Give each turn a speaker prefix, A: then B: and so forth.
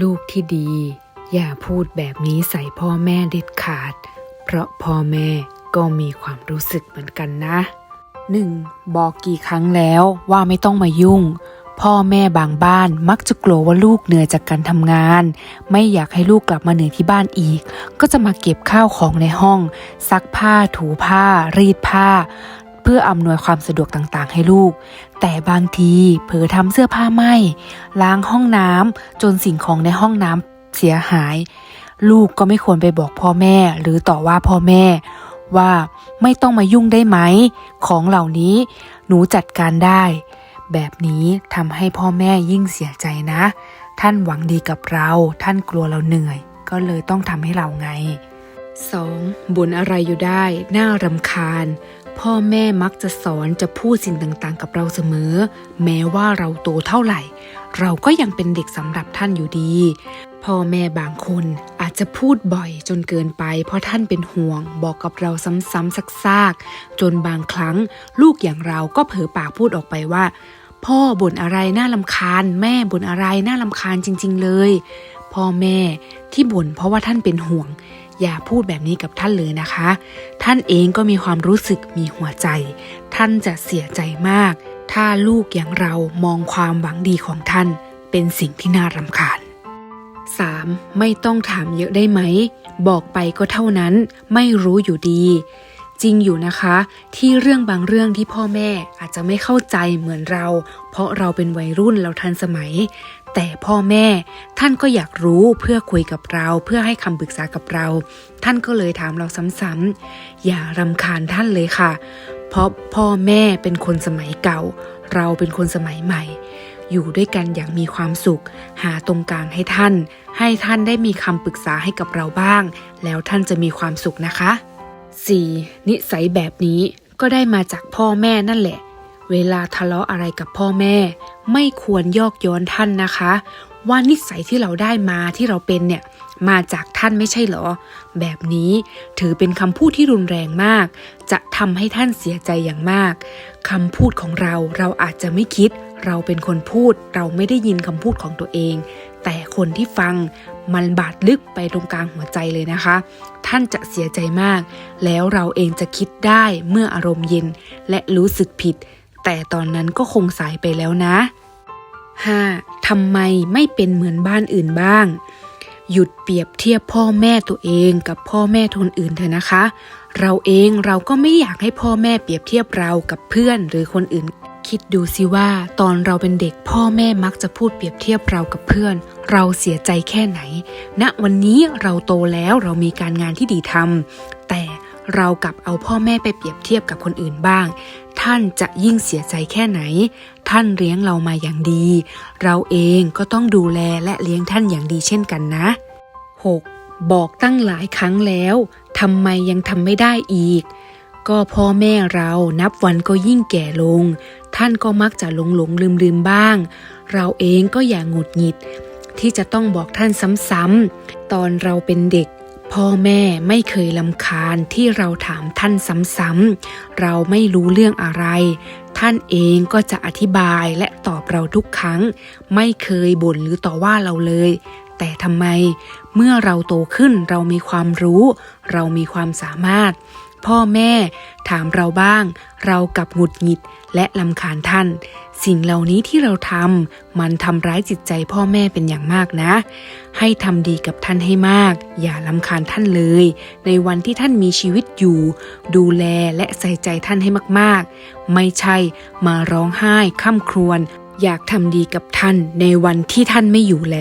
A: ลูกที่ดี อย่าพูดแบบนี้ใส่พ่อแม่เด็ดขาด เพราะพ่อแม่ก็มีความรู้สึกเหมือนกันนะหนึ่งบอกกี่ครั้งแล้วว่าไม่ต้องมายุ่ง พ่อแม่บางบ้านมักจะกลัวว่าลูกเหนื่อยจากการทำงาน ไม่อยากให้ลูกกลับมาเหนื่อยที่บ้านอีก ก็จะมาเก็บข้าวของในห้อง ซักผ้าถูผ้า รีดผ้า เพื่ออำนวยความสะดวกต่างๆ ให้ลูก แต่บางทีเผลอทำเสื้อผ้าไหมล้างห้องน้ำจนสิ่งของในห้องน้ำเสียหาย ลูกก็ไม่ควรไปบอกพ่อแม่ หรือต่อว่าพ่อแม่ ว่าไม่ต้องมายุ่งได้ไหม ของเหล่านี้หนูจัดการได้ แบบนี้ทำให้พ่อแม่ยิ่งเสียใจนะ ท่านหวังดีกับเรา ท่านกลัวเราเหนื่อย ก็เลยต้องทำให้เราไง 2. บ่นอะไรอยู่ได้ น่ารำคาญ พ่อแม่มักจะสอนจะพูดสิ่งต่างๆ กับเราเสมอ แม้ว่าเราโตเท่าไหร่ เราก็ยังเป็นเด็กสำหรับท่านอยู่ดี พ่อแม่บางคนอาจจะพูดบ่อยจนเกินไป เพราะท่านเป็นห่วง บอกกับเราซ้ำๆซากๆ จนบางครั้ง ลูกอย่างเราก็เผลอปากพูดออกไปว่า พ่อบ่นอะไรน่าลำคาญ แม่บ่นอะไรน่าลำคาญจริง ๆ เลย พ่อแม่ที่บ่นเพราะว่าท่านเป็นห่วง อย่าพูดแบบนี้กับท่านเลยนะคะ ท่านเองก็มีความรู้สึกมีหัวใจ ท่านจะเสียใจมาก ถ้าลูกอย่างเรามองความหวังดีของท่าน เป็นสิ่งที่น่ารำคาญ 3. ไม่ต้องถามเยอะได้ไหม บอกไปก็เท่านั้น ไม่รู้อยู่ดี จริงอยู่นะคะ ที่เรื่องบางเรื่องที่พ่อแม่อาจจะไม่เข้าใจเหมือนเรา เพราะเราเป็นวัยรุ่นเราทันสมัย แต่พ่อแม่ท่านก็อยากรู้เพื่อคุยกับเรา เพื่อให้คำปรึกษากับเรา ท่านก็เลยถามเราซ้ำๆอย่ารำคาญท่านเลยค่ะ เพราะพ่อแม่เป็นคนสมัยเก่า เราเป็นคนสมัยใหม่ อยู่ด้วยกันอย่างมีความสุข หาตรงกลางให้ท่าน ให้ท่านได้มีคำปรึกษาให้กับเราบ้าง แล้วท่านจะมีความสุขนะคะ 4. นิสัยแบบนี้ก็ได้มาจากพ่อแม่นั่นแหละ เวลาทะเลาะอะไรกับพ่อแม่ ไม่ควรยอกย้อนท่านนะคะ ว่านิสัยที่เราได้มาที่เราเป็นเนี่ยมาจากท่านไม่ใช่เหรอ แบบนี้ถือเป็นคำพูดที่รุนแรงมาก จะทำให้ท่านเสียใจอย่างมากคำพูดของเราเราอาจจะไม่คิด เราเป็นคนพูด เราไม่ได้ยินคำพูดของตัวเอง แต่คนที่ฟัง มันบาดลึกไปตรงกลางหัวใจเลยนะคะ ท่านจะเสียใจมาก แล้วเราเองจะคิดได้เมื่ออารมณ์เย็น และรู้สึกผิด แต่ตอนนั้นก็คงสายไปแล้วนะ 5. ทำไมไม่เป็นเหมือนบ้านอื่นบ้าง หยุดเปรียบเทียบพ่อแม่ตัวเองกับพ่อแม่คนอื่นเถอะนะคะ เราเองเราก็ไม่อยากให้พ่อแม่เปรียบเทียบเรากับเพื่อนหรือคนอื่นคิดดูสิว่าตอนเราเป็นเด็กพ่อแม่มักจะพูดเปรียบเทียบเรากับเพื่อน เราเสียใจแค่ไหนณวันนี้เราโตแล้วเรามีการงานที่ดีทำแต่เรากลับเอาพ่อแม่ไปเปรียบเทียบกับคนอื่นบ้าง ท่านจะยิ่งเสียใจแค่ไหน ท่านเลี้ยงเรามาอย่างดี เราเองก็ต้องดูแลและเลี้ยงท่านอย่างดีเช่นกันนะ 6. บอกตั้งหลายครั้งแล้วทำไมยังทำไม่ได้อีก ก็พ่อแม่เรานับวันก็ยิ่งแก่ลง ท่านก็มักจะหลงหลงลืมลืมบ้าง เราเองก็อย่าหงุดหงิด ที่จะต้องบอกท่านซ้ำๆ ตอนเราเป็นเด็ก พ่อแม่ไม่เคยลำคาญที่เราถามท่านซ้ำๆ เราไม่รู้เรื่องอะไร ท่านเองก็จะอธิบายและตอบเราทุกครั้ง ไม่เคยบ่นหรือต่อว่าเราเลย แต่ทำไมเมื่อเราโตขึ้นเรามีความรู้ เรามีความสามารถ พ่อแม่ ถามเราบ้าง เรากับหงุดหงิดและลำคาญท่าน สิ่งเหล่านี้ที่เราทำมันทำร้ายจิตใจพ่อแม่เป็นอย่างมากนะ ให้ทำดีกับท่านให้มาก อย่าลำคาญท่านเลย ในวันที่ท่านมีชีวิตอยู่ ดูแลและใส่ใจท่านให้มากๆ ไม่ใช่มาร้องไห้ข้ามครวญอยากทำดีกับท่านในวันที่ท่านไม่อยู่แล้ว